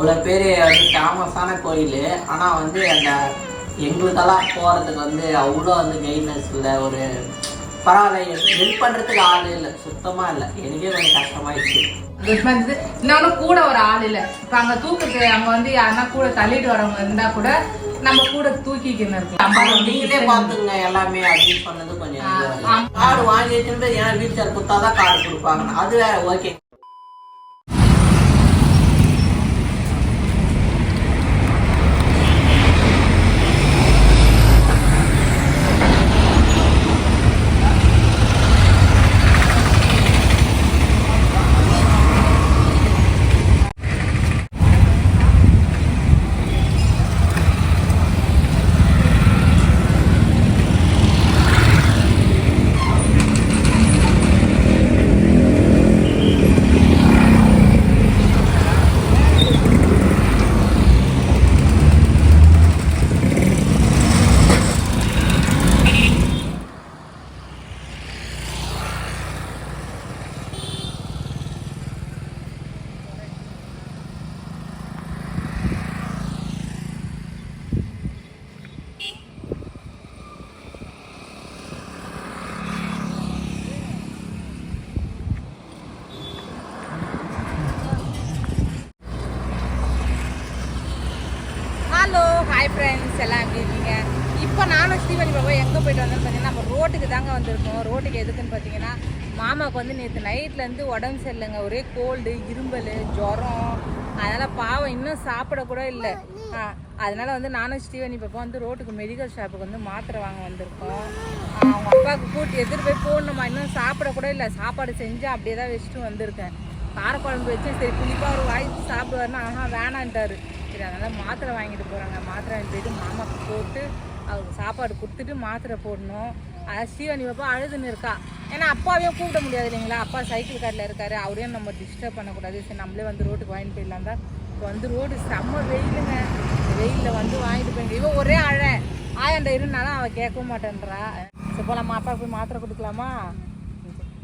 அவ்வளோ பேர் வந்து ஃபேமஸான கோயில். ஆனால் வந்து அந்த எங்களுக்கெல்லாம் போகிறதுக்கு வந்து அவ்வளோ வந்து கைட்னஸ் இல்லை. ஒரு பரவாயில்ல ஹெல்ப் பண்ணுறதுக்கு ஆள் இல்லை. சுத்தமாக இல்லை. எனக்கே கொஞ்சம் கஷ்டமாயிடுச்சு. இன்னொன்னு கூட ஒரு ஆள் இல்ல. இப்ப அங்க தூக்குக்கு அங்க வந்து யாருன்னா கூட தள்ளிட்டு வரவங்க இருந்தா கூட நம்ம கூட தூக்கிக்கணும் நீங்களே பார்த்துங்க எல்லாமே அப்படின்னு சொன்னது கொஞ்சம். கார்டு வாங்கி வச்சுட்டு ஏன் வீல் சேர் கொடுத்தாதான் கார்டு கொடுப்பாங்க அது வேற ஓகே ஃப்ரெண்ட்ஸ் எல்லாம் எப்படி இருக்கீங்க? இப்போ நானும் ஸ்ரீவலி பாபா எங்கே போயிட்டு வந்தோம்னு பார்த்தீங்கன்னா நம்ம ரோட்டுக்கு தாங்க வந்திருக்கோம். ரோட்டுக்கு எதுக்குன்னு பார்த்தீங்கன்னா மாமாவுக்கு வந்து நேற்று நைட்லேருந்து உடம்பு சரியில்லைங்க. ஒரே கோல்டு இரும்பல் ஜுரம். அதனால் பாவம் இன்னும் சாப்பிடக்கூட இல்லை. அதனால் வந்து நானும் ஸ்ரீவனி பாப்பா வந்து ரோட்டுக்கு மெடிக்கல் ஷாப்புக்கு வந்து மாத்திரை வாங்க வந்திருக்கோம். அவங்க அப்பாவுக்கு கூட்டி எதிர் போய் போடணுமா? இன்னும் சாப்பிடக்கூட இல்லை. சாப்பாடு செஞ்சு அப்படியே தான் வச்சுட்டு வந்திருக்கேன். காரக்குழம்பு வச்சு சரி புளிப்பாக ஒரு வாய் சாப்பிடுவாருன்னா ஆஹா வேணான்ட்டாரு. அதனால் மாத்திரை வாங்கிட்டு போகிறாங்க மாத்திரை வாங்கிட்டு போயிட்டு மாமாக்கு போட்டு அவருக்கு சாப்பாடு கொடுத்துட்டு மாத்திரை போடணும். அதான் ஸ்ரீவாணி பாப்பா அழுதுன்னு இருக்கா. ஏன்னா அப்பாவையும் கூப்பிட முடியாது இல்லைங்களா? அப்பா சைக்கிள் கார்டில் இருக்காரு. அவரையும் நம்ம டிஸ்டர்ப் பண்ணக்கூடாது. சரி நம்மளே வந்து ரோட்டுக்கு வாங்கிட்டு போயிடலாம் தான். இப்போ வந்து ரோடு செம்ம வெயிலுங்க. வெயிலில் வந்து வாங்கிட்டு போயிங்க இவன் ஒரே அழ. ஆயாண்ட இருந்தாலும் அவள் கேட்கவும் மாட்டேன்றா. சரி போகலாம் அப்பா போய் மாத்திரை கொடுக்கலாமா?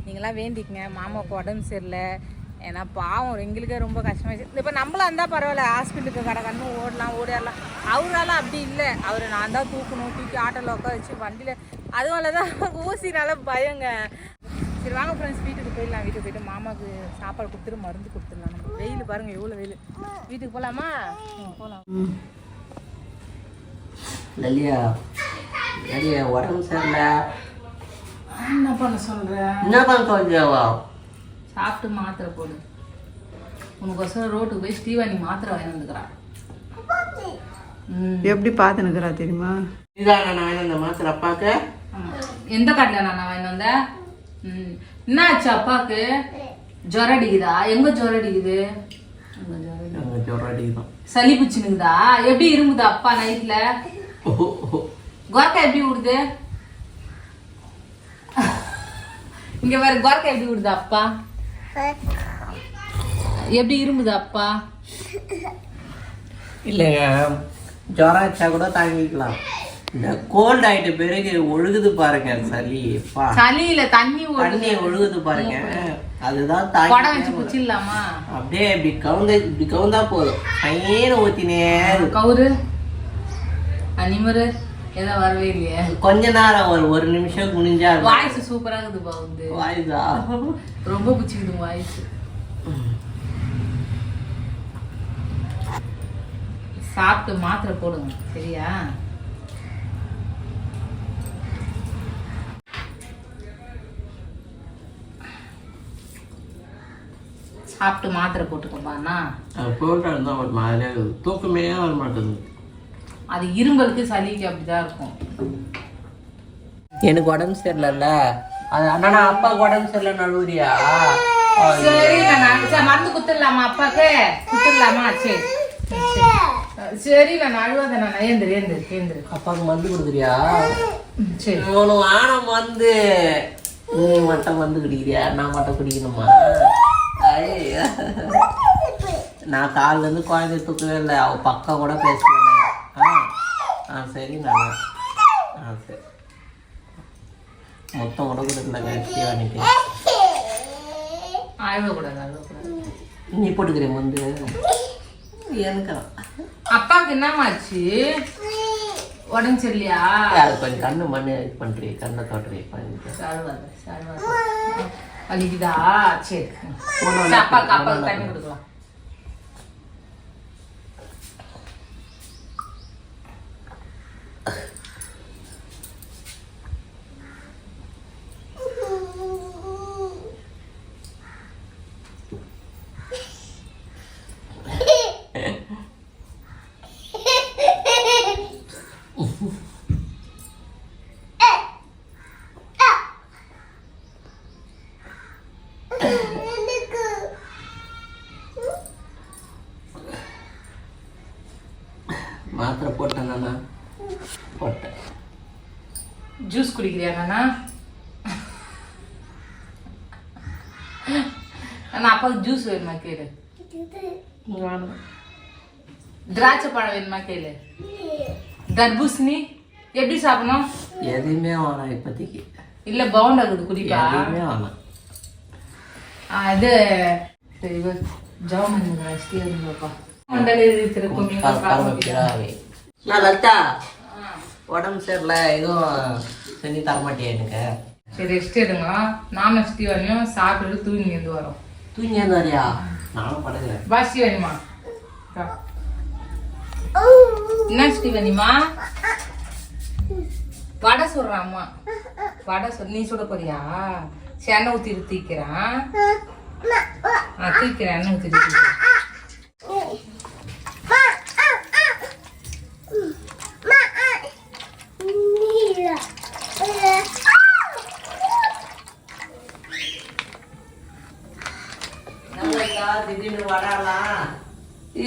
நீங்களாம் வேண்டிக்கங்க. மாமாவுக்கு உடம்பு சரியில்லை. ஏன்னா பாவம் எங்களுக்கே ரொம்ப கஷ்டமாயிடுச்சு. இப்போ நம்மளா இருந்தால் பரவாயில்ல ஹாஸ்பிட்டலுக்கு கடை கண்ணு ஓடலாம் ஓடிடலாம் அவரால அப்படி இல்லை. அவரை நான் தான் தூக்கணும் தூக்கி ஆட்டோவில் உட்கார வச்சு வண்டியில். அதுவால தான் ஊசினால பயங்க. சரி வாங்க ஃப்ரெண்ட்ஸ் வீட்டுக்கு போயிடலாம். வீட்டுக்கு போயிட்டு மாமாவுக்கு சாப்பாடு கொடுத்துட்டு மருந்து கொடுத்துடலாம். நம்ம வெயில் பாருங்க எவ்வளோ வெயில். வீட்டுக்கு போகலாமா போகலாம் லல்லியா லல்லியா உடம்பு சரியில்லை. என்ன பண்ண சொல்கிறேன் என்னதான் கொஞ்சம் சாப்பிட்டு மாத்திரை போடு. உனக்கொசரம் ரோட்டுக்கு போய் ஸ்ரீவாணி மாத்திரை வாங்கி வந்துக்கிறான் எப்படி பார்த்துனுக்குறா தெரியுமா? இதாங்க நான் இந்த மாத்திரை அப்பாக்கு. ஆமா. எந்த கடையில் நான் வாங்கி வந்தேன் ம். என்னாச்சு அப்பாவுக்கு ஜுரம் அடிக்குதா? எங்க ஜுரம் அடிக்குது? எங்க ஜுரம் அடிக்குதான். சளி பிடிச்சுனுக்குதா எப்படி இருமுது அப்பா நைட்ல. கோர்க்கா எப்படி விடுது இங்க வேற கோர்க்கா எப்படி விடுது அப்பா? எப்படி இருமுது அப்பா? இல்லைங்க. ஜுரம் அடிச்சா கூட தாங்கிக்கலாம். இந்த கோல்ட் ஆயிட்ட பிறகு ஒழுகுது பாருங்க சளி. பா. சளியில தண்ணி தண்ணி ஒழுகுது பாருங்க. அதுதான் தாங்கி வச்சு குச்சிடலாமா? அப்படியே இப்படி கவுந்த இப்படி கவுந்தா போதும். பையனை ஊத்தினே. கவுரு. அனிமரு ஏதோ வரவே இல்லையே? கொஞ்ச நேரம் ஒரு ஒரு நிமிஷம் குனிஞ்சா வாய்ஸ் சூப்பரா இருக்குதுப்பா வந்து வாயுதா ரொம்ப பிடிச்சிக்குது வாய்ஸ் சாப்பிட்டு மாத்திரை போடுங்க சரியா? சாப்பிட்டு மாத்திரை போட்டுக்கப்பாண்ணா போட்டால் தான் ஒரு மாதிரியா தூக்கமே வர மாட்டேங்குது. அது இரும்பலுக்கு சளிக்கு அப்படிதான் இருக்கும். எனக்கு உடம்பு சரியில்லைல்ல. அண்ணா அப்பாவுக்கு உடம்பு சரியில்லை நழுவுறியா சரி நான் மருந்து குத்துடலாமா அப்பாக்கு குத்துடலாமா? சரி. சரி. நான் அழுவாத நான் ஏந்திரு ஏந்திரு ஏந்திரு. அப்பாவுக்கு மருந்து கொடுக்குறியா? சரி. உனக்கு ஆனம் வந்து நீ மட்டும் வந்து குடிக்கிறியா? நான் மட்டும் குடிக்கணுமா. நான் காலில இருந்து குழந்தை தூக்கவே இல்லை. அவ பக்கம் கூட பேசல. ஆ சரி நான் ஆ சரி மொத்தம் கூட கொடுக்கல கட்சியானிக்கு அழுவக்கூடாது அழுவக்கூடாது நீ போட்டுக்கிறிய மருந்து எனக்கு அப்பாவுக்கு என்னமாச்சு உடம்பு சரியில்லையா அது கொஞ்சம் கண்ணு மண்ணு இது பண்ணுறீ கண்ணை தோட்டுறீ பண்ணிட்டு சருவாது சருவாது வலிக்குதா சரி. அப்பாவுக்கு அப்பாவுக்கு தண்ணி. கொடுக்கலாம் மாத்திரை போட்டேன் நானா போட்டேன் ஜூஸ் குடிக்கிறியா நானா? நான் அப்பாவுக்கு ஜூஸ் வேணுமா கேளு. திராட்சை பழம் வேணுமா கேளு. தர்பூசணி எப்படி சாப்பிடணும்? எதையுமே வேணாம் இப்போதைக்கு. இல்ல பவுண்ட் ஆகுது குடிப்பா. எதையுமே வேணாம். இது சரி ஜாம் வச்சுட்டே இருந்தோப்பா மண்டல பர- பரமபிதாவே. நான் லலிதா. உடம்பு சரியில்லை எதுவும் செஞ்சு தர மாட்டியா எனக்கு? சரி ரெஸ்ட் எடுங்க. நானும் ஸ்டீவனையும் சாப்பிட்டு தூங்கி இருந்து வரோம். தூங்கி வரியா? நானும் படுக்கிறேன் வா ஸ்டீவனிமா. என்ன ஸ்டீவனிமா வடை சுடுறான் அம்மா. வடை சுட நீ சுட போறியா? சரி எண்ணெய் ஊற்றி தீக்கிறேன். ஆ தீக்கிறேன் எண்ணெய் ஊற்றி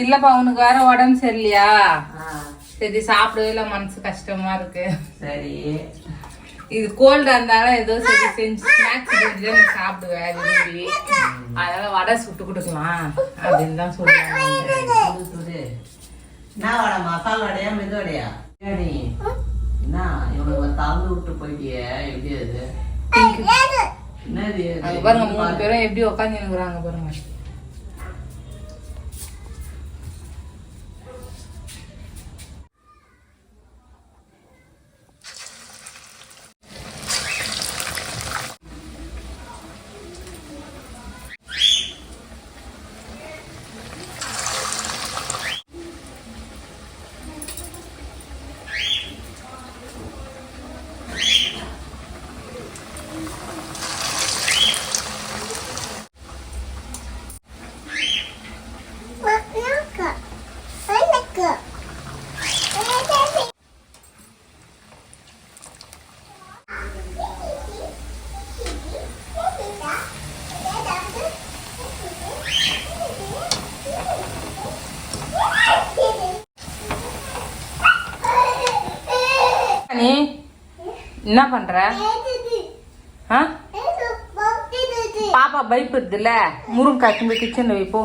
இல்லப்பா உனக்கு வேற உடம்பு சரியில்லையா? சரி சாப்பிடவே இல்லை மனசு கஷ்டமா இருக்கு. சரி. இது கோல்டா இருந்தாலும் ஏதோ சரி செஞ்சு ஸ்நாக்ஸ் செஞ்சு சாப்பிடுவேன் விரும்பி. அதனால வடை சுட்டு கொடுக்கலாம் அப்படின்னு தான் சொல்லுவாங்க. என்ன வடை? மசாலா வடையா மெது வடையா? என்ன? இவனுக்கு தந்து விட்டு போயிட்டியே? எப்படி அது? என்னது? அங்க பாருங்க மூணு பேரும் எப்படி உட்காந்துருக்குறாங்க பாருங்க. என்ன பண்ற? ஆ? பாப்பா பயப்படுதுல்ல. முருங்கக்காய் போய் கிச்சன்ல வை போ.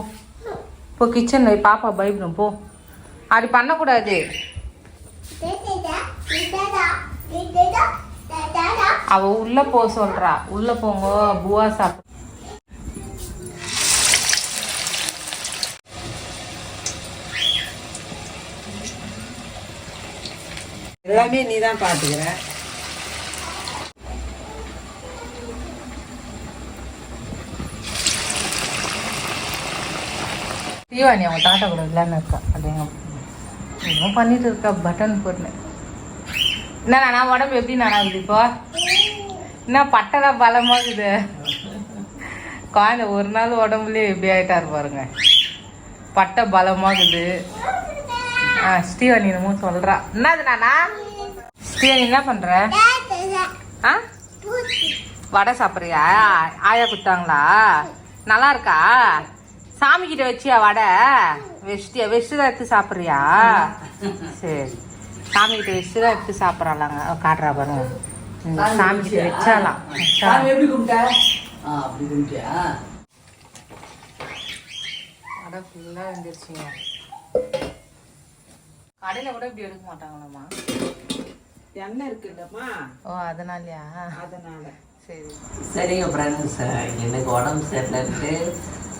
போ கிச்சன்ல வை பாப்பா பயப்படும் போ. அப்படி பண்ணக்கூடாது. அவ உள்ள போ சொல்றா. உள்ள போங்க புவா சாப்பிட எல்லாமே நீ தான் பாத்துக்கிற. தீவானி அவன் தாத்தா கூட விளையாண்டு இருக்கா? அப்படிங்க எங்க என்னமோ பண்ணிட்டு இருக்கா பட்டன் போட்டு என்ன நான் உடம்பு எப்படி நானா இப்போ? என்ன பட்டெல்லாம் பலமா இருக்குது? குழந்தை ஒரு நாள் உடம்புலேயே எப்படி ஆகிட்டார் பாருங்க. பட்டை பலமாகுது ஆ ஸ்ரீவாணி என்னமோ சொல்கிறா என்னது நானா? ஸ்ரீவாணி என்ன பண்ணுற ஆ? வடை சாப்பிட்றியா? ஆயா கொடுத்தாங்களா? நல்லா இருக்கா? சாமி கிட்ட வச்சியா வடை? வெச்சிட்டியா வச்சு தான் எடுத்து சாப்பிட்றியா? சரி. சாமி கிட்ட வச்சு தான் எடுத்து சாப்பிட்றாளாங்க. காட்டுறா பாருங்க. சாமி கிட்ட வச்சாலாம் வடை ஃபுல்லாக வந்துருச்சுங்க கடையில் கூட இப்படி எடுக்க மாட்டாங்களாம்மா? எண்ணெய் இருக்குல்லம்மா. ஓ அதனாலயா? அதனால. சரி. சரிங்க ஃப்ரெண்ட்ஸ் எனக்கு உடம்பு சரியில்லைன்ட்டு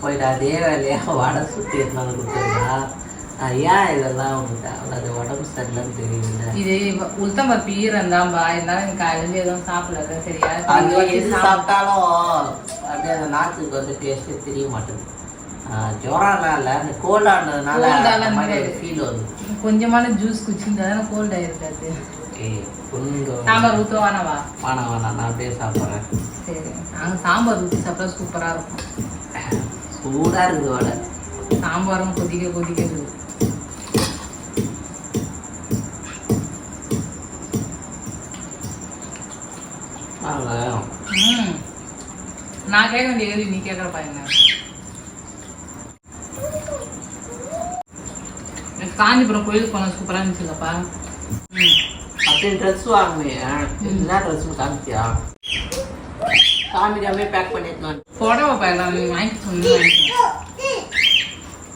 போயிட்டு அதே வேலையாக வடை சுற்றி எடுத்துன்னு வந்து கொடுத்துருந்தா. ஐயா இதெல்லாம் உனக்கு அது உடம்பு சரியில்லைன்னு தெரியல இது உளுத்தம் பருப்பு ஈரம் தான்பா இருந்தாலும் எனக்கு எதுவும் சாப்பிடல. சரியா? அது எது சாப்பிட்டா சாப்பிட்டாலும் அப்படியே அந்த நாக்குக்கு வந்து டேஸ்ட்டே தெரிய மாட்டேங்குது. ஜுரம்லாம் இல்லை. அந்த கோல்டானதுனால மாதிரி அந்த ஃபீல் வருது. கொஞ்சமான ஜூஸ் குடிச்சிருந்தா தானே கோல்ட் ஆயிருக்காது சாம்பார் ஊற்றுவானவா வேணாம் வேணாம் நான் அப்படியே சாப்பிட்றேன். சரி. நாங்கள் சாம்பார் ஊற்றி சாப்பிட்டா சூப்பராக இருக்கும். சூடாக இருக்குது வடை சாம்பாரும் கொதிக்க கொதிக்க இருக்குது நான் கேட்க வேண்டிய கேள்வி நீ கேட்குற பாருங்க காஞ்சிபுரம் கோயிலுக்கு போன சூப்பராக இருந்துச்சுல்லப்பா அப்படியே ட்ரெஸ் வாங்குவேன் என்ன ட்ரெஸ்ஸுன்னு காமிச்சியா காமிக்காமே பேக் பண்ணிட்டு நான் புடவை பாருலாம் நீ வாங்கி சொன்னீங்க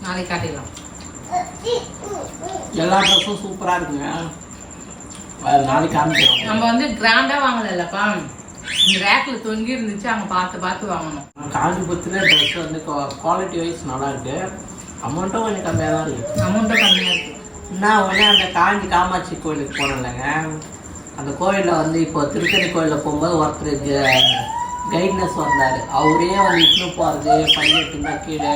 நாளைக்கு காட்டிடலாம். எல்லா ட்ரெஸ்ஸும் சூப்பராக இருக்குங்க. நாளைக்கு காமிக்கிறோம் நம்ம வந்து கிராண்டாக வாங்கலைல்லப்பா. இந்த ரேக்கில் தொங்கி இருந்துச்சு அங்கே பார்த்து பார்த்து வாங்கணும். காஞ்சிபுரத்துல ட்ரெஸ் வந்து குவாலிட்டி வைஸ் நல்லா இருக்கு அமௌண்ட்டும் கொஞ்சம் கம்மியாக தான் இருக்கு. அமௌண்ட்டும் கம்மியாக இருக்குது நான் உடனே அந்த காஞ்சி காமாட்சி கோயிலுக்கு போனேன்லங்க. அந்த கோயிலில் வந்து இப்போ திருத்தணி கோயிலில் போகும்போது ஒருத்தர் கைட்னஸ் வந்தார். அவரே வந்து இட்டுன்னு போகிறது படிக்கட்டுனா கீழே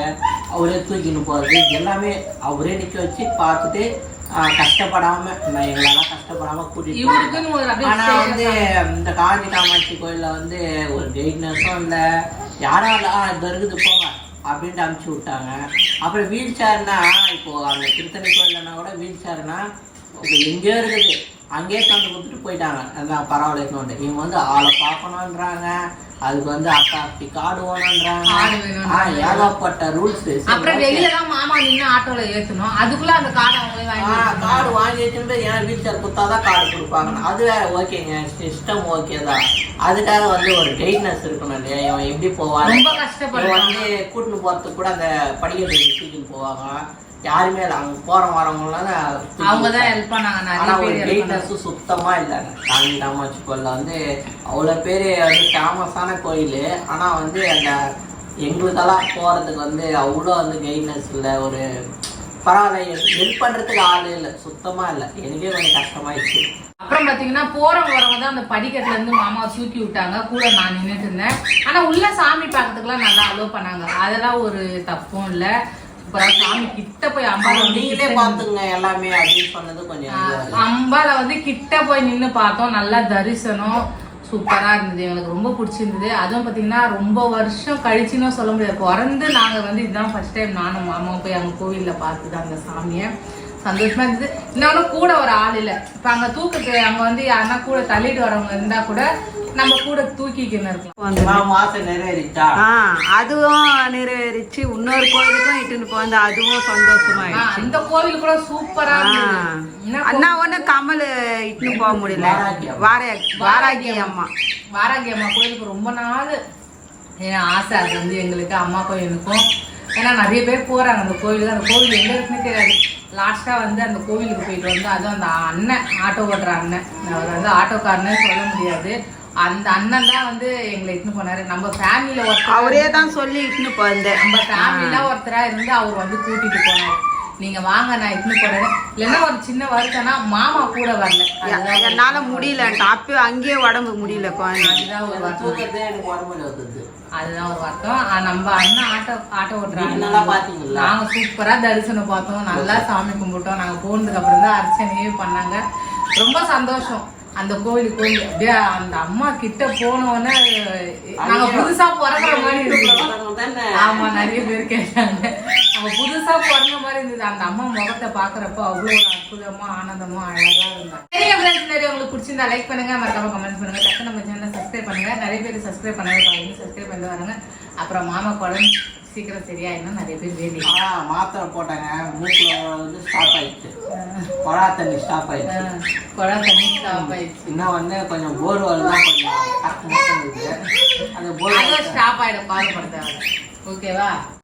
அவரே தூக்கின்னு போகிறது எல்லாமே அவரே நிற்க வச்சு பார்த்துட்டு ஆஹ், கஷ்டப்படாம நான் எங்களெல்லாம் கஷ்டப்படாம கூட்டிட்டு இவருக்குன்னு ஒரு அப்படியே ஆனா வந்து இந்த காஞ்சி காமாட்சி கோயில்ல வந்து ஒரு கைட்னஸும் இல்லை ஆ இது இருக்குது போங்க அப்படின்ட்டு அனுப்பிச்சி விட்டாங்க. அப்புறம் வீல் சேர்னா இப்போ அந்த திருத்தணி கோயில்லனா கூட வீல் சேர்னா இப்போ எங்கேயோ இருக்குது. அங்கேயே தந்து கொடுத்துட்டு போயிட்டாங்க. அதான் பரவாயில்ல இன்னொன்று இவங்க வந்து ஆளை பார்க்கணுன்றாங்க அதுக்கு வந்து கார்டு வேணுன்றாங்க கார்டு வேணும்ன்றாங்க. ஏகப்பட்ட ரூல்ஸ். அப்புறம் வெளியில தான் மாமா நின்று ஆட்டோல ஏத்தணும். அதுக்குள்ள அந்த கார்டு அவங்களே வாங்கி. கார்டு வாங்கி வச்சுட்டு ஏன் வீல் சேர் கொடுத்தாதான் கார்டு கொடுப்பாங்க அது வேற ஓகேங்க சிஸ்டம் ஓகே தான். அதுக்காக வந்து ஒரு கைட்னஸ் இருக்கணும் இல்லையா? இவன் எப்படி போவான் ரொம்ப இவன் கஷ்டப்படுறாங்க வந்து கூட்டின்னு போறதுக்கு கூட அந்த படிக்கட்டு தூக்கின்னு போவாங்க. யாருமே இல்லை. அங்க போற வரவங்களாம் அவங்க தான் ஹெல்ப் பண்ணாங்க. ஆனா நிறைய ஒரு பேர் help பண்ணாங்க. கைட்னஸ் சுத்தமா இல்லைங்க காமாட்சி கோயில்ல வந்து அவ்வளவு பேரு வந்து ஃபேமஸான கோயில். ஆனா வந்து அந்த எங்களுக்கெல்லாம் போறதுக்கு வந்து அவ்வளோ வந்து கைட்னஸ் இல்லை. ஒரு பரவாயில்ல. ஹெல்ப் பண்றதுக்கு ஆள் இல்லை. சுத்தமா இல்லை. எனக்கே கொஞ்சம் கஷ்டமாயிடுச்சு. அப்புறம் பாத்தீங்கன்னா போறவங்க வரவங்க தான் அந்த படிக்கட்டுல இருந்து மாமாவை தூக்கி விட்டாங்க. கூட நான் நின்னுட்டு இருந்தேன். ஆனா உள்ள சாமி பார்க்கறதுக்குலாம் நல்லா அலோவ் பண்ணாங்க. அதெல்லாம் ஒரு தப்பும் இல்ல. அப்புறம் சாமி கிட்ட போய் வந்து நீங்களே பாத்துங்க எல்லாமே அப்படின்னு சொன்னது கொஞ்சம். அம்பால வந்து கிட்ட போய் நின்னு பார்த்தோம். நல்லா தரிசனம். சூப்பரா இருந்தது. எங்களுக்கு ரொம்ப பிடிச்சிருந்தது. அதுவும் பாத்தீங்கன்னா ரொம்ப வருஷம் கழிச்சுன்னு சொல்ல முடியாது. பிறந்து நாங்க வந்து இதுதான் ஃபர்ஸ்ட் டைம் நானும் மாமாவும் போய் அங்க கோவில்ல பார்த்துது அந்த சாமியை. சந்தோஷமா இருந்தது. இன்னொன்னு கூட ஒரு ஆள் இல்ல. இப்ப அங்க தூக்கத்து அங்க வந்து யாருன்னா கூட தள்ளிட்டு வரவங்க இருந்தா கூட நம்ம கூட தூக்கிக்கின்னு இருக்கலாம் ஆ அதுவும் நிறைவேறிச்சு. இன்னொரு கோயிலுக்கும் இட்டுன்னு போந்து அதுவும் சந்தோஷமா இந்த கோவில் கூட சூப்பரா அண்ணா ஒண்ணு கமல் இட்டுன்னு போக முடியல. வாராகி அம்மா. வார வாராகி அம்மா. வாராகி அம்மா கோயிலுக்கு ரொம்ப நாள். என் ஆசை. அது வந்து எங்களுக்கு அம்மாக்கும் எனக்கும் ஏன்னா நிறைய பேர் போறாங்க. அந்த கோயிலுக்கு அந்த கோவில் எங்க இருக்குன்னு தெரியாது. லாஸ்டா வந்து அந்த கோவிலுக்கு போயிட்டு வந்து அதுவும் அந்த அண்ணன் ஆட்டோ ஓட்டுற அண்ணன். அவர் வந்து ஆட்டோக்காரனே சொல்ல முடியாது. அந்த அண்ணன் தான் வந்து எங்களை இட்டுன்னு போனாரு. நம்ம ஃபேமிலியில ஒருத்தர் அவரே தான் சொல்லி இட்டுன்னு போந்தேன் நம்ம ஃபேமிலில ஒருத்தரா இருந்து அவர் வந்து கூட்டிட்டு போனாரு. நீங்க வாங்க நான் இட்டுன்னு போறேன். இல்லைன்னா ஒரு சின்ன வருத்தம்னா மாமா கூட வரல. என்னால முடியலன்ட்டு அப்போ அங்கேயே உடம்பு முடியல குழந்தை. அதுதான் ஒரு வருத்தம். அதுதான் ஒரு வருத்தம். நம்ம அண்ணன் ஆட்டோ ஆட்டோ ஓட்டுறாங்க நல்லா பாத்தீங்களா நாங்க சூப்பரா தரிசனம் பார்த்தோம். நல்லா சாமி கும்பிட்டோம். நாங்க போனதுக்கு அப்புறம் தான் அர்ச்சனையே பண்ணாங்க. ரொம்ப சந்தோஷம். அந்த கோயில் கோயில் அப்படியே அந்த அம்மா கிட்ட போனோடனே நாங்க புதுசா பிறகுற மாதிரி ஆமா நிறைய பேர் கேட்டாங்க. நம்ம புதுசா பிறந்த மாதிரி இருந்தது. அந்த அம்மா முகத்தை பாக்குறப்ப அவ்வளவு ஒரு அற்புதமா ஆனந்தமா அழகா இருந்தாங்க ஃப்ரெண்ட்ஸ் நிறைய உங்களுக்கு பிடிச்சிருந்தா லைக் பண்ணுங்க. மறக்காம கமெண்ட் பண்ணுங்க. டக்கு நம்ம சேனலை சப்ஸ்கிரைப் பண்ணுங்க. நிறைய பேர் சப்ஸ்கிரைப் பண்ணவே பாருங்க. சப்ஸ்கிரைப் பண்ணிட்டு வராங்க. அப்புறம் மாமா குழம்பு சீக்கிரம் சரியாயிடும் நிறைய பேர் வேண்டி ஆ மாத்திரை போட்டாங்க. மூக்குல வந்து ஸ்டாப் ஆயிடுச்சு. கொழா தண்ணி ஸ்டாப் ஆயிடுச்சு. குழம்பு தண்ணி ஸ்டாப் ஆயிடுச்சு. இன்னும் வந்து கொஞ்சம் போர்வெல் தான் கொஞ்சம் அந்த போர்வெல் ஸ்டாப் ஆயிடும். பால் ஓகேவா